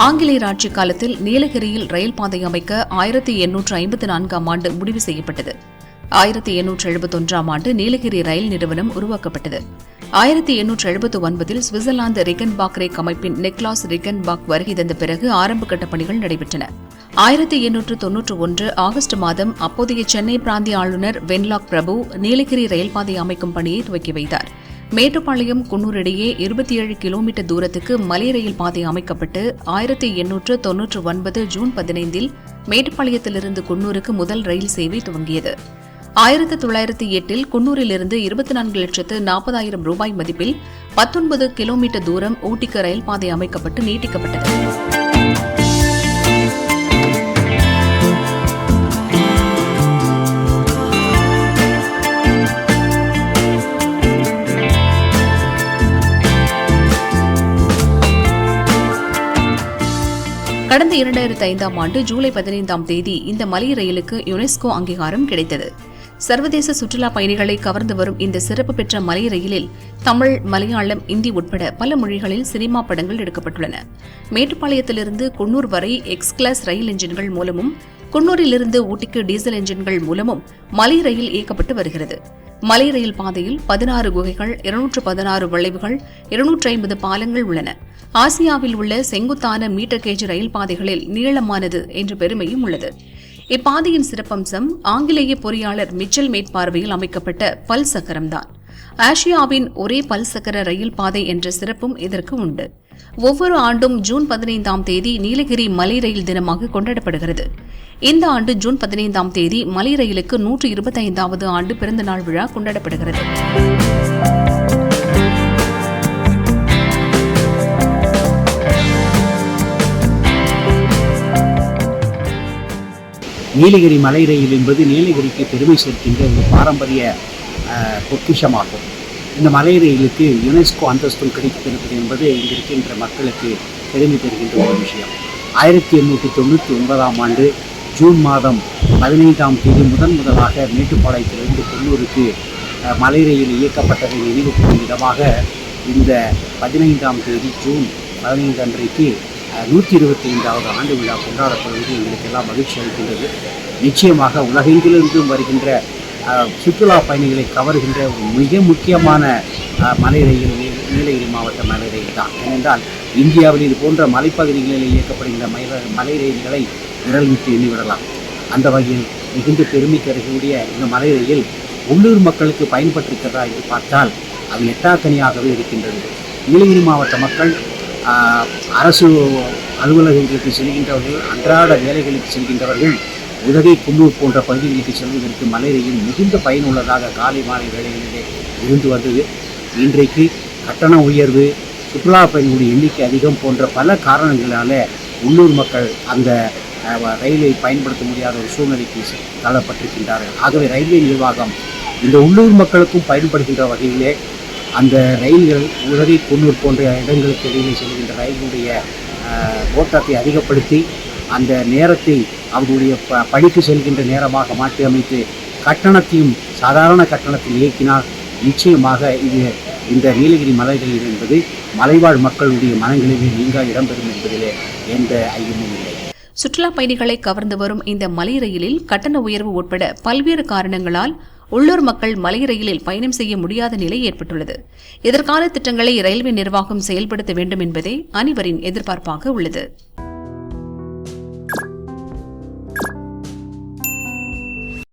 ஆங்கிலேயர் ஆட்சி காலத்தில் நீலகிரியில் ரயில் பாதை அமைக்க ஆயிரத்தி எண்ணூற்று ஐம்பத்தி நான்காம் ஆண்டு முடிவு செய்யப்பட்டது. ஆயிரத்தி எண்ணூற்று எழுபத்தொன்றாம் ஆண்டு நீலகிரி ரயில் நிறுவனம் உருவாக்கப்பட்டது. ஆயிரத்தி எண்ணூற்று எழுபத்தி ஒன்பதில் சுவிட்சர்லாந்து ரிகன்பாக் ரேக் அமைப்பின் நெக்லாஸ் ரிகன்பாக் வருகை தந்த பிறகு ஆரம்ப கட்ட பணிகள் நடைபெற்றன. ஆயிரத்தி எண்ணூற்று தொன்னூற்று ஒன்று ஆகஸ்ட் மாதம் அப்போதைய சென்னை பிராந்திய ஆளுநர் வென்லாக் பிரபு நீலகிரி ரயில் பாதை அமைக்கும் பணியை துவக்கி வைத்தார். மேட்டுப்பாளையம் குன்னூர் இடையே இருபத்தி ஏழு கிலோமீட்டர் தூரத்துக்கு மலை ரயில் பாதை அமைக்கப்பட்டு ஆயிரத்தி எண்ணூற்று தொன்னூற்று ஒன்பது ஜூன் பதினைந்தில் மேட்டுப்பாளையத்திலிருந்து குன்னூருக்கு முதல் ரயில் சேவை துவங்கியது. ஆயிரத்தி தொள்ளாயிரத்தி எட்டில் குன்னூரிலிருந்து இருபத்தி நான்கு லட்சத்து நாற்பதாயிரம் ரூபாய் மதிப்பில் பத்தொன்பது கிலோமீட்டர் தூரம் ஊட்டிக்கு ரயில் பாதை அமைக்கப்பட்டு நீட்டிக்கப்பட்டது. கடந்த இரண்டாயிரத்தி ஐந்தாம் ஆண்டு ஜூலை பதினைந்தாம் தேதி இந்த மலை ரயிலுக்கு யுனெஸ்கோ அங்கீகாரம் கிடைத்தது. சர்வதேச சுற்றுலா பயணிகளை கவர்ந்து வரும் இந்த சிறப்பு பெற்ற மலை ரயிலில் தமிழ் மலையாளம் இந்தி உட்பட பல மொழிகளில் சினிமா படங்கள் எடுக்கப்பட்டுள்ளன. மேட்டுப்பாளையத்திலிருந்து குன்னூர் வரை எக்ஸ் கிளாஸ் ரயில் என்ஜின்கள் மூலமும் குன்னூரிலிருந்து ஊட்டிக்கு டீசல் என்ஜின்கள் மூலமும் மலை ரயில் இயக்கப்பட்டு வருகிறது. மலை ரயில் பாதையில் பதினாறு குகைகள் இருநூற்று பதினாறு வளைவுகள் இருநூற்றி ஐம்பது பாலங்கள் உள்ளன. ஆசியாவில் உள்ள செங்குத்தான மீட்டர் கேஜ் ரயில் பாதைகளில் நீளமானது என்ற பெருமையும் உள்ளது. இப்பாதையின் சிறப்பம்சம் ஆங்கிலேய பொறியாளர் மிச்சல் மேற்பார்வையில் அமைக்கப்பட்ட பல் சக்கரம்தான். ஆசியாவின் ஒரே பல்சக்கர ரயில் பாதை என்ற சிறப்பும் இதற்கு உண்டு. ஒவ்வொரு ஆண்டும் ஜூன் பதினைந்தாம் தேதி நீலகிரி மலை ரயில் தினமாக கொண்டாடப்படுகிறது. இந்த ஆண்டு ஜூன் பதினைந்தாம் தேதி மலை ரயிலுக்கு நூற்று இருபத்தைந்தாவது ஆண்டு பிறந்தநாள் விழா கொண்டாடப்படுகிறது. நீலகிரி மலை ரயில் என்பது நீலகிரிக்கு பெருமை சேர்க்கின்ற ஒரு பாரம்பரிய பொக்கிஷமாகும். இந்த மலை ரயிலுக்கு யுனெஸ்கோ அந்தஸ்தும் கிடைத்திருப்பது என்பது இங்கிருக்கின்ற மக்களுக்கு பெருமை தருகின்ற ஒரு விஷயம். ஆயிரத்தி எண்ணூற்றி தொண்ணூற்றி ஒன்பதாம் ஆண்டு ஜூன் மாதம் பதினைந்தாம் தேதி முதன் முதலாக மேட்டுப்பாளையத்திலிருந்து கொல்லூருக்கு மலை ரயில் இயக்கப்பட்டதை நினைவு கூறும் விதமாக இந்த பதினைந்தாம் தேதி ஜூன் பதினைந்து அன்றைக்கு நூற்றி இருபத்தி ஐந்தாவது ஆண்டு விழா கொண்டாடப்படுவது எங்களுக்கு எல்லாம் மகிழ்ச்சி அளிக்கின்றது. நிச்சயமாக உலகெங்கிலிருந்தும் வருகின்ற சுற்றுலா பயணிகளை கவர்கின்ற ஒரு மிக முக்கியமான மலை ரயில் நீலகிரி மாவட்ட மலை ரயில் தான். ஏனென்றால் இந்தியாவில் இது போன்ற மலைப்பகுதிகளில் இயக்கப்படுகின்ற மலை மலை ரயில்களை விரல் விட்டு எண்ணிவிடலாம். அந்த வகையில் மிகுந்த பெருமை தருகக்கூடிய இந்த மலை ரயில் உள்ளூர் மக்களுக்கு பயன்பட்டிருக்கிறதா என்று பார்த்தால் அது எட்டாக்கனியாகவே இருக்கின்றது. நீலகிரி மாவட்ட மக்கள் அரசு அலுவலகங்களுக்கு செல்கின்றவர்கள் அன்றாட வேலைகளுக்கு செல்கின்றவர்கள் உதகை குன்னூர் போன்ற பகுதிகளுக்கு செல்வதற்கு மலை ரயில் மிகுந்த பயனுள்ளதாக காலை மாலை வேலைகளிலே இருந்து வந்தது. இன்றைக்கு கட்டண உயர்வு சுற்றுலா பயணிகளுடைய எண்ணிக்கை அதிகம் போன்ற பல காரணங்களால் உள்ளூர் மக்கள் அந்த ரயிலை பயன்படுத்த முடியாத ஒரு சூழ்நிலைக்கு தள்ளப்பட்டிருக்கின்றார்கள். ஆகவே ரயில்வே நிர்வாகம் இந்த உள்ளூர் மக்களுக்கும் பயன்படுகின்ற வகையிலே அந்த ரயில்கள் உதகை குன்னூர் போன்ற இடங்களுக்கு இடையிலே செல்கின்ற ரயிலுடைய ஓட்டத்தை அதிகப்படுத்தி அந்த நேரத்தை அவர்களுடைய ப பணிக்கு செல்கின்ற நேரமாக மாற்றி அமைத்து கட்டணத்தையும் சாதாரண கட்டணத்தில் இயக்கினால் நிச்சயமாக இது இந்த நீலகிரி மலைகளில் என்பது மலைவாழ் மக்களுடைய மனங்களிலே நீங்கா இடம்பெறும் என்பதிலே எந்த ஐயமும் இல்லை. சுற்றுலா பயணிகளை கவர்ந்து வரும் இந்த மலை ரயிலில் கட்டண உயர்வு உட்பட பல்வேறு காரணங்களால் உள்ளூர் மக்கள் மலை ரயிலில் பயணம் செய்ய முடியாத நிலை ஏற்பட்டுள்ளது. இதற்கான திட்டங்களை ரயில்வே நிர்வாகம் செயல்படுத்த வேண்டும் என்பதே அனைவரின் எதிர்பார்ப்பாக உள்ளது.